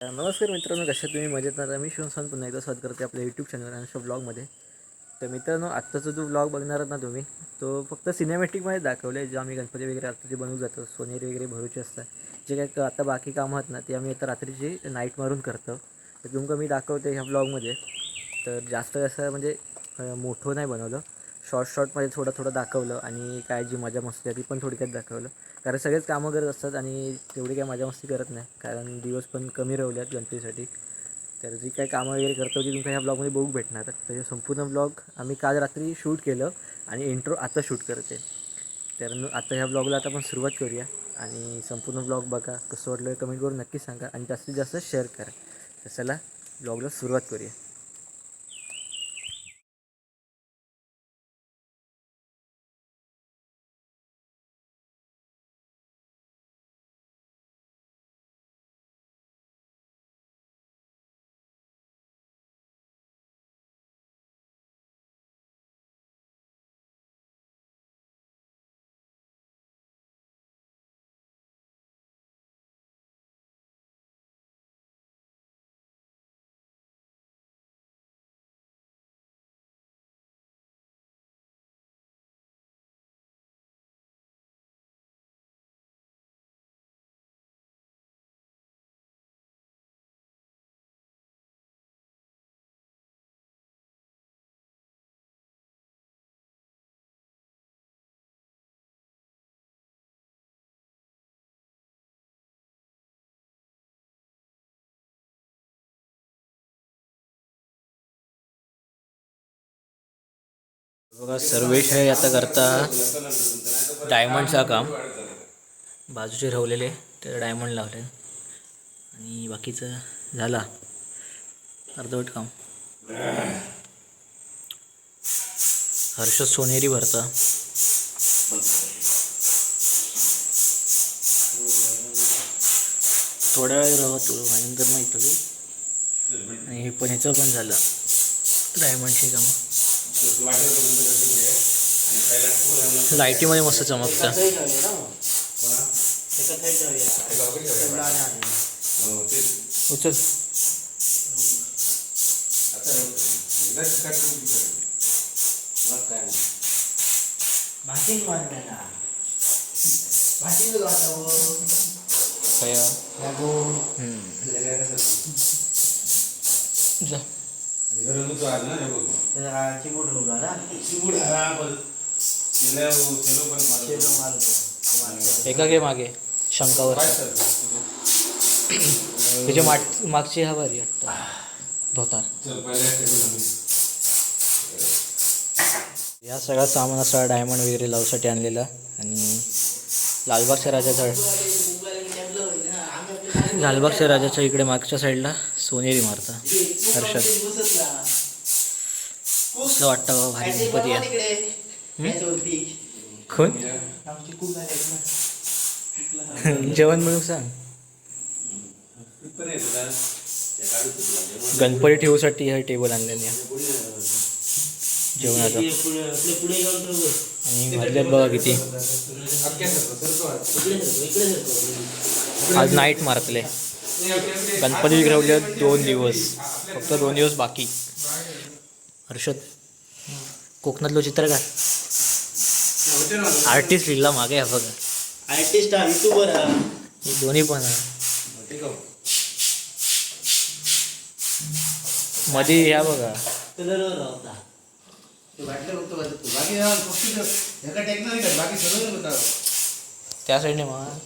नमस्कार मित्रांनो कशा तुम्ही? मजेत ना? मी शिवसान पुन्हा एकदा स्वागत करते आपल्या यूट्यूब चॅनल आणि ब्लॉगमध्ये तर मित्रांनो आत्ताचा जो ब्लॉग बघणार ना तुम्ही तो फक्त सिनेमॅटिकमध्ये दाखवलं आहे जे आम्ही गणपती वगैरे आता ते बनवू जातो सोनेरी वगैरे भरूचे असतात. जे काय आता बाकी कामं आहेत ना ते आम्ही आता रात्रीची नाईट मारून करतो. तर तुमका मी दाखवते ह्या ब्लॉगमध्ये तर जास्त असं म्हणजे मोठं नाही बनवलं. शॉर्ट शॉर्टमध्ये थोडं थोडं दाखवलं आणि काय जी मजा मस्ती आहे ती पण थोडक्यात दाखवलं. कारण सगळेच कामं करत असतात आणि तेवढी काय मजा मस्ती करत नाही. कारण दिवस पण कमी राहिल्यात गणपतीसाठी. तर जी काही कामं वगैरे करतो ती तुमच्या ह्या ब्लॉगमध्ये बघू भेटणार. तर हे संपूर्ण ब्लॉग आम्ही काल रात्री शूट केलं आणि इंट्रो आता शूट करते. तर आता ह्या ब्लॉगला आता आपण सुरुवात करूया. आणि संपूर्ण ब्लॉग बघा कसं वाटलं कमेंट करून नक्की सांगा आणि जास्तीत जास्त शेअर करा. तर चला ब्लॉगला सुरुवात करूया. बघा सर्वेश आहे आता करता डायमंडचं काम. बाजूचे ठेवलेले ते डायमंड लावले. आणि बाकीचं झाला. अर्धवट काम. हर्ष सोनेरी भरता. थोड्या वेळ राहतो नंतर माहीत आणि हे पण ह्याचं पण झालं. डायमंडची कामं. लाईटीमध्ये मस्त चमकतं. उचल. जा. एका घे मागे शंकावर. त्याची माट मागची हा बरी वाटतं. धोतार. या सगळा सामान असा डायमंड वगैरे लावसाठी आणलेला आणि लालबागच्या राजाचा लालबागच्या राजाच्या इकडे मागच्या साईडला सोनेरी मारता हर्षद. वाटतं भारी गणपती आहे कोण? आमची खूप ना. जेवण म्हणून सांग. गणपती ठेवूसाठी हा टेबल आणलेले. जेवणाचा. आणि मधल्यात बघा किती. आज नाईट मारतले. गणपती विग्रहले दोन दिवस. फक्त दोन दिवस बाकी. हर्षद कोकणातलं चित्र काय आर्टिस्ट लिहिला मागे हा बघा. आर्टिस्ट हा युट्यूबर हा. हे दोन्ही पण आहे. मध्ये ह्या बघा. कलरवर होता त्या साईडने मग.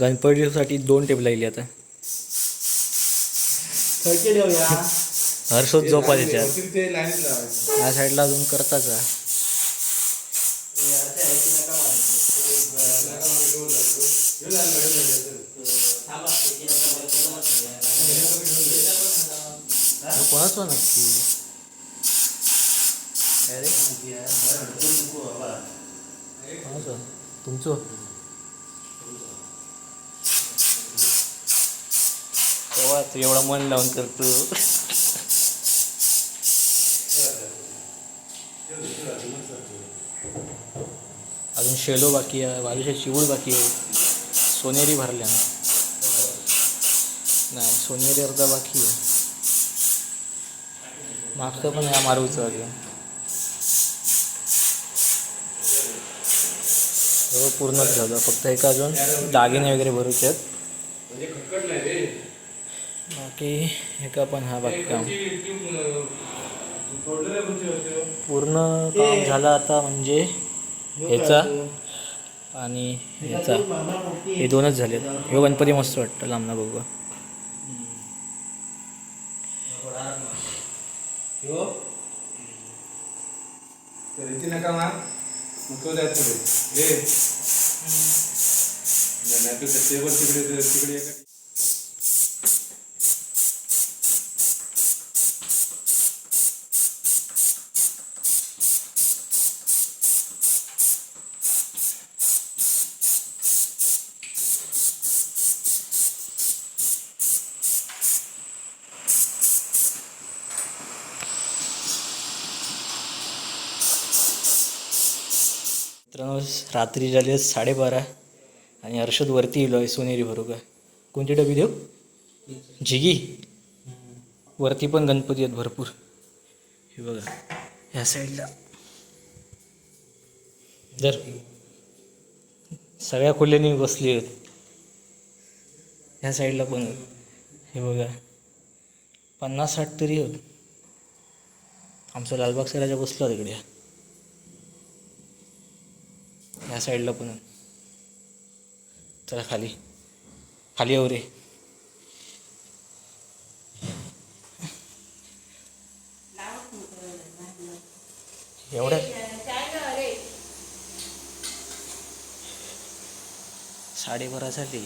गणपतीसाठी दोन टेबल लागली आता. हर्षोद झोपा त्याच्यात या साईडला अजून करताच कोणाचं नक्की तुमचं? तेव्हा तू एवढं मन लावून करतो. अजून शेलो बाकी आहे बाजूच्या चिवड बाकी आहे. सोनेरी भरल्या. नाही सोनेरी अर्धा बाकी आहे. मागचं पण या मारूचं अजून. हो पूर्णच झालं. फक्त एका अजून दागिने वगैरे भरूचे आहेत. बाकी एका पण हा बाकी काम. पूर्ण काम झालं आता म्हणजे ह्याचा आणि ह्याचा. हे दोनच झाले ह्यो गणपती मस्त वाटतं लांबना बघू. तिकडे. मित्रांनो रात्री झाली साडेबारा आणि हर्षद वरती येलो आहे सोनेरी भरूका. कोणती डबी देऊ? झिगी. वरती पण गणपती आहेत भरपूर. हे बघा ह्या साईडला. जर सगळ्या खोल्यांनी बसली आहेत. ह्या साईडला पण. हे बघा पन्नास साठ तरी होत आमचा लालबाग सराजा बसलो तिकडे ह्या साईडला पण चला खाली. खाली येऊ रे. एवढ्या साडेबारा झाली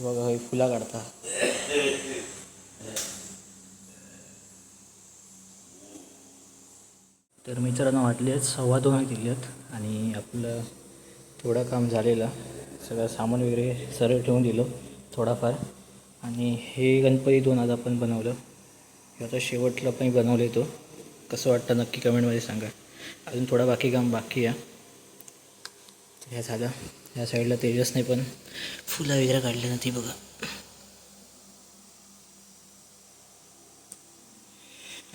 बघा फुला काढता. तर मित्रांनो वाटले आहेत सव्वा दोन दिले आहेत आणि आपलं थोडं काम झालेलं. सगळं सामान वगैरे सरळ ठेवून दिलं थोडाफार. आणि हे गणपती दोन आज आपण बनवलं. आता शेवटला पण बनवले तो. कसं वाटतं नक्की कमेंटमध्ये सांगा. अजून थोडा बाकी काम बाकी आहे. ह्या झालं. ह्या साईडला तेजसने पण फुलं वगैरे काढले ना ती बघा.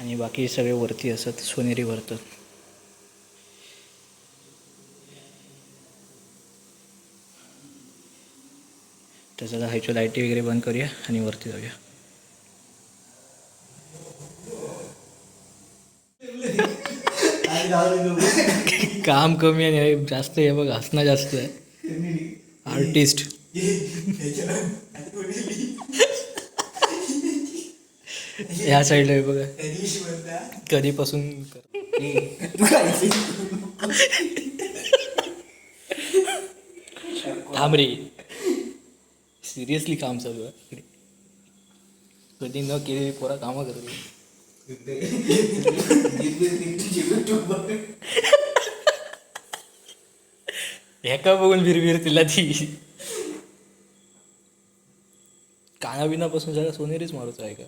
आणि बाकी सगळे वरती असत सोनेरी भरतात त्याचा ह्याच्या लाईटी वगैरे बंद करूया आणि वरती जाऊया काम कमी आणि हे जास्त आहे बघ हसणं जास्त आहे आर्टिस्ट ह्या साईडला बघा. कधीपासून थांबरी थांब रे. सिरियसली काम चालू आहे. कधी न केलेली पोरा कामं करतो ह्याका बघून भिरभिर तिला ती. कानाबिनापासून सगळं सोनेरीच मारूच आहे का?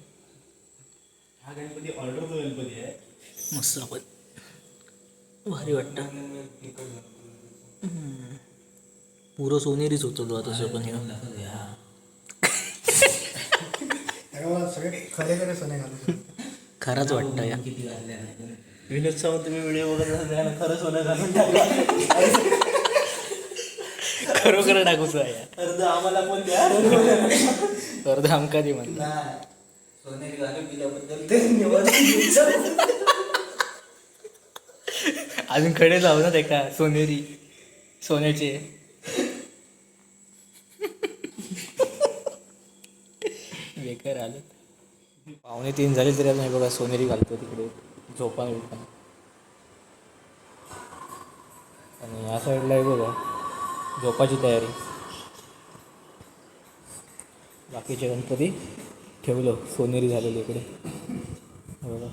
हा गणपती ऑर्डरचा गणपती आहे मस्त आपण. भारी वाटतं. हम्म. पुरं सोनेरीच होतं तो पण हे खरे सोने घालू खराच वाटतं या. विनोद सावंत तुम्ही व्हिडिओ बघत असाल खरं सोनं घालून टाकलं. खरोखर टाकूच आहे. अर्ध आम्हाला पण द्या. अर्ध आमका दे म्हणता सोनेरी गाणं दिल्याबद्दल धन्यवाद. अजून खडे जाऊ ना ते का सोनेरी सोन्याचे. बेकार आलं. पाहुणे तीन झाले तरी अजून बघा सोनेरी घालतो तिकडे झोपा बिपा आणि या साईडला आहे बघा झोपाची तयारी. बाकीचे गणपती. ठेवलं सोनेरी झालेली इकडे. बघा.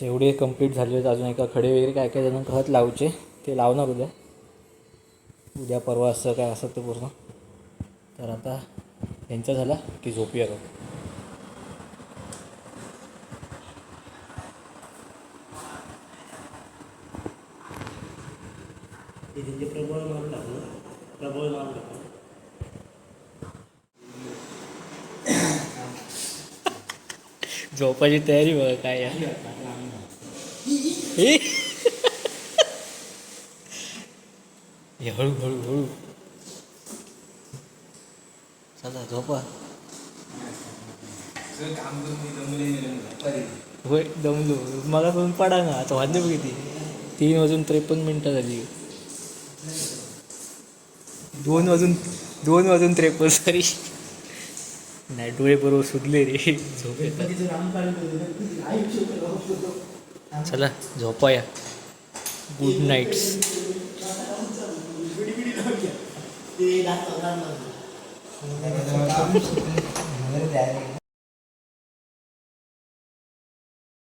तेवढे कंप्लीट झाले आहेत अजून एका खडे वगैरे काय काय जण खत लावचे ते लावणार उद्या. उद्या परवा असं काय असं ते पूर्ण. तर आता यांचा झाला की झोपूया का प्रबळ मारून प्रबळ मारून झोपाची तयारी बघा काय. हे? हळू हळू हळू. चला झोपा. होय दमलो. मला पण पडा ना आता वाजले बघ किती. तीन वाजून त्रेपन्न मिनटं झाली. दोन वाजून दोन वाजून त्रेपन्न सॉरी नाही डोळे बरोबर सुटले रे. झोप येत गणपतीचं नाम काढलं आयुष्य चला झोपा या गुड नाईट्स ते दाखवणार नाही.